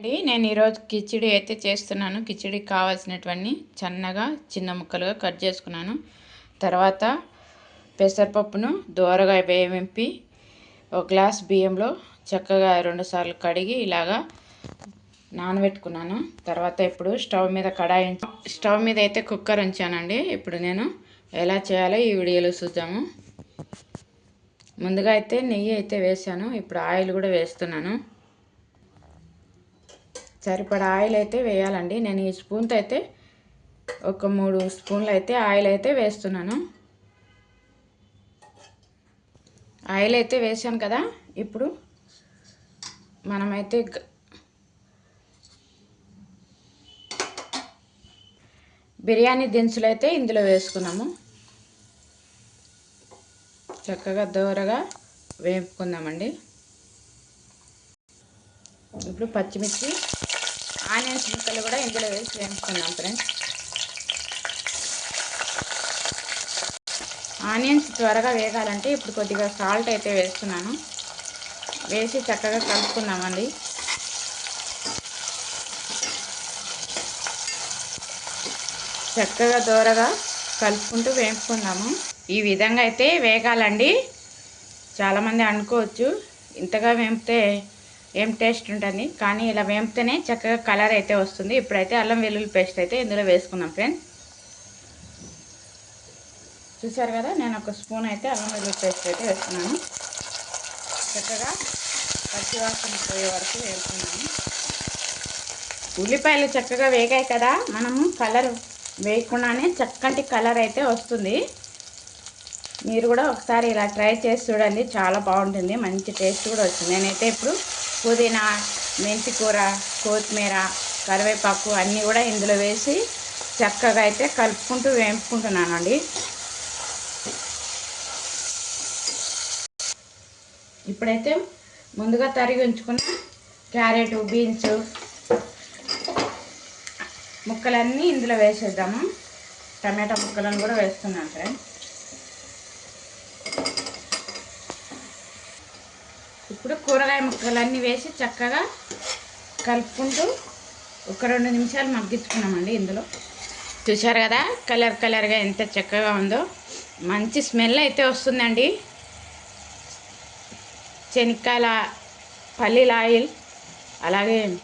అండి నేను ఈరోజు కిచిడి అయితే చేస్తున్నాను. కిచిడికి కావాల్సినటువంటి చిన్నగా చిన్న ముక్కలుగా కట్ చేసుకున్నాను. తర్వాత పెసరపప్పును దోరగా వేయింపి ఒక గ్లాస్ బియ్యంలో చక్కగా రెండుసార్లు కడిగి ఇలాగా నానబెట్టుకున్నాను. తర్వాత ఇప్పుడు స్టవ్ మీద కడాయి స్టవ్ మీద అయితే కుక్కర్ ఉంచానండి. ఇప్పుడు నేను ఎలా చేయాలో ఈ వీడియోలో చూద్దాము. ముందుగా అయితే నెయ్యి అయితే వేసాను ఇప్పుడు ఆయిల్ కూడా వేస్తున్నాను. సరిపడా ఆయిల్ అయితే వేయాలండి. నేను ఈ స్పూన్తో అయితే ఒక మూడు స్పూన్లు అయితే ఆయిల్ అయితే వేస్తున్నాను. ఆయిల్ అయితే వేసాను కదా ఇప్పుడు మనమైతే బిర్యానీ దినుసులు అయితే ఇందులో వేసుకున్నాము. చక్కగా దోరగా వేపుకుందామండి. ఇప్పుడు పచ్చిమిర్చి ఆనియన్స్ ముక్కలు కూడా ఇందులో వేసి వేయించుకున్నాం ఫ్రెండ్స్. ఆనియన్స్ త్వరగా వేగాలంటే ఇప్పుడు కొద్దిగా సాల్ట్ అయితే వేస్తున్నాను. వేసి చక్కగా కలుపుకుందామండి. చక్కగా దూరగా కలుపుకుంటూ వేపుకుందాము ఈ విధంగా అయితే వేగాలండి. చాలామంది అనుకోవచ్చు ఇంతగా వేపితే ఏం టేస్ట్ ఉంటుంది. కానీ ఇలా వేపితేనే చక్కగా కలర్ అయితే వస్తుంది. ఇప్పుడైతే అల్లం వెల్లుల్లి పేస్ట్ అయితే ఇందులో వేసుకుందాం ఫ్రెండ్స్ చూసారు కదా నేను ఒక స్పూన్ అయితే అల్లం వెల్లుల్లి పేస్ట్ అయితే వేస్తున్నాను చక్కగా పచ్చివాసన పోయే వరకు వేసుకున్నాను. ఉల్లిపాయలు చక్కగా వేగాయి కదా మనము కలర్ వేయకుండానే చక్కటి కలర్ అయితే వస్తుంది. మీరు కూడా ఒకసారి ఇలా ట్రై చేసి చూడండి చాలా బాగుంటుంది. మంచి టేస్ట్ కూడా వచ్చింది. నేనైతే ఇప్పుడు పుదీనా మెంతికూర కొత్తిమీర కరివేపాకు అన్నీ కూడా ఇందులో వేసి చక్కగా అయితే కలుపుకుంటూ వేపుకుంటున్నానండి. ఇప్పుడైతే ముందుగా తరిగి ఉంచుకున్న క్యారెట్ బీన్స్ ముక్కలన్నీ ఇందులో వేసేద్దాము. టమాటా ముక్కలను కూడా వేస్తున్నాను ఫ్రెండ్స్. ఇప్పుడు కూరగాయ ముక్కలన్నీ వేసి చక్కగా కలుపుకుంటూ ఒక రెండు నిమిషాలు మగ్గించుకున్నామండి ఇందులో. చూసారు కదా? కలర్ కలర్గా ఎంత చక్కగా ఉందో. మంచి స్మెల్ అయితే వస్తుందండి. శనక్కాయల పల్లీల ఆయిల్ అలాగే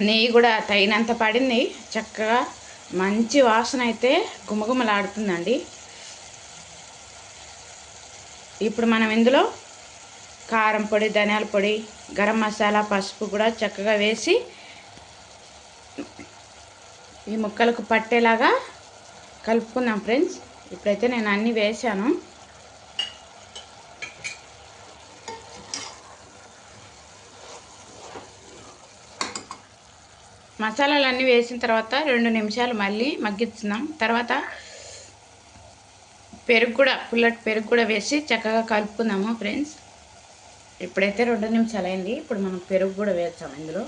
నెయ్యి కూడా తగినంత పడింది. చక్కగా మంచి వాసన అయితే గుమగుమలాడుతుందండి. ఇప్పుడు మనం ఇందులో కారం పొడి ధనియాల పొడి గరం మసాలా పసుపు కూడా చక్కగా వేసి ఈ ముక్కలకు పట్టేలాగా కలుపుకుందాం ఫ్రెండ్స్. ఇప్పుడైతే నేను అన్నీ వేసాను. మసాలాలు అన్నీ వేసిన తర్వాత రెండు నిమిషాలు మళ్ళీ మగ్గిస్తున్నాం. తర్వాత పెరుగు కూడా పుల్లటి పెరుగు కూడా వేసి చక్కగా కలుపుకుందాము ఫ్రెండ్స్. ఇప్పుడైతే రెండు నిమిషాలు అయింది ఇప్పుడు మనం పెరుగు కూడా వేస్తాం ఇందులో.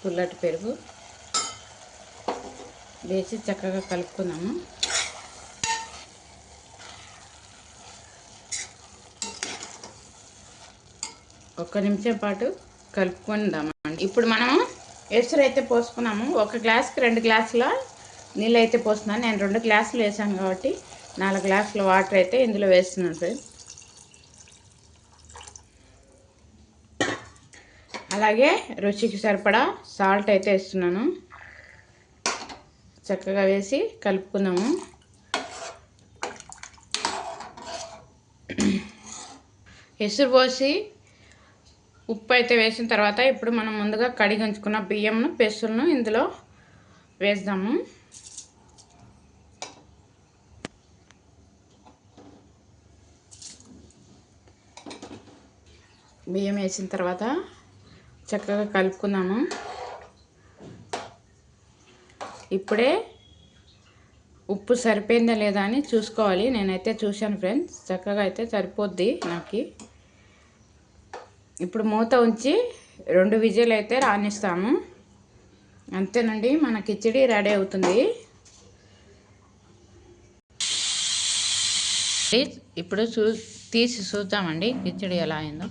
పుల్లటి పెరుగు. వేసి చక్కగా కలుపుకుందాము. ఒక్క నిమిషం పాటు కలుపుకుందామండి. ఇప్పుడు మనం ఎసురు అయితే పోసుకున్నాము. ఒక గ్లాస్కి రెండు గ్లాసుల నీళ్ళు అయితే పోస్తున్నాను. నేను రెండు గ్లాసులు వేసాను కాబట్టి నాలుగు గ్లాసుల వాటర్ అయితే ఇందులో వేస్తున్నాను ఫ్రెండ్స్. అలాగే రుచికి సరిపడా సాల్ట్ అయితే వేస్తున్నాను. చక్కగా వేసి కలుపుకుందాము. ఎసురు పోసి ఉప్పు అయితే వేసిన తర్వాత ఇప్పుడు మనం ముందుగా కడిగి ఉంచుకున్న బియ్యంను పెసులను ఇందులో వేద్దాము. బియ్యం వేసిన తర్వాత చక్కగా కలుపుకుందాము. ఇప్పుడే ఉప్పు సరిపోయిందా లేదా అని చూసుకోవాలి. నేనైతే చూశాను ఫ్రెండ్స్ చక్కగా అయితే సరిపోద్ది నాకు. ఇప్పుడు మూత ఉంచి రెండు విజయలు అయితే రాణిస్తాము అంతేనండి మన కిచిడి రెడీ అవుతుంది. ఇప్పుడు చూ తీసి చూద్దామండి కిచిడి ఎలా అయిందో.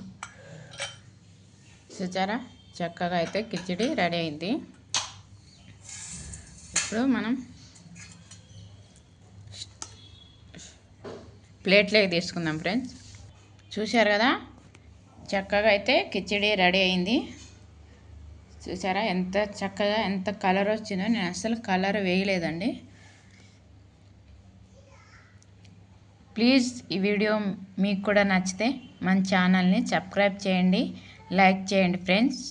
చూచారా చక్కగా అయితే కిచిడి రెడీ అయింది. ఇప్పుడు మనం ప్లేట్లోకి తీసుకుందాం ఫ్రెండ్స్. చూశారు కదా? చక్కగా అయితే కిచిడి రెడీ అయింది. చూసారా? ఎంత చక్కగా ఎంత కలర్ వచ్చిందో. నేను అసలు కలర్ వేయలేదండి. ప్లీజ్ ఈ వీడియో మీకు కూడా నచ్చితే మన ఛానల్ని సబ్స్క్రైబ్ చేయండి. లైక్ చేయండి ఫ్రెండ్స్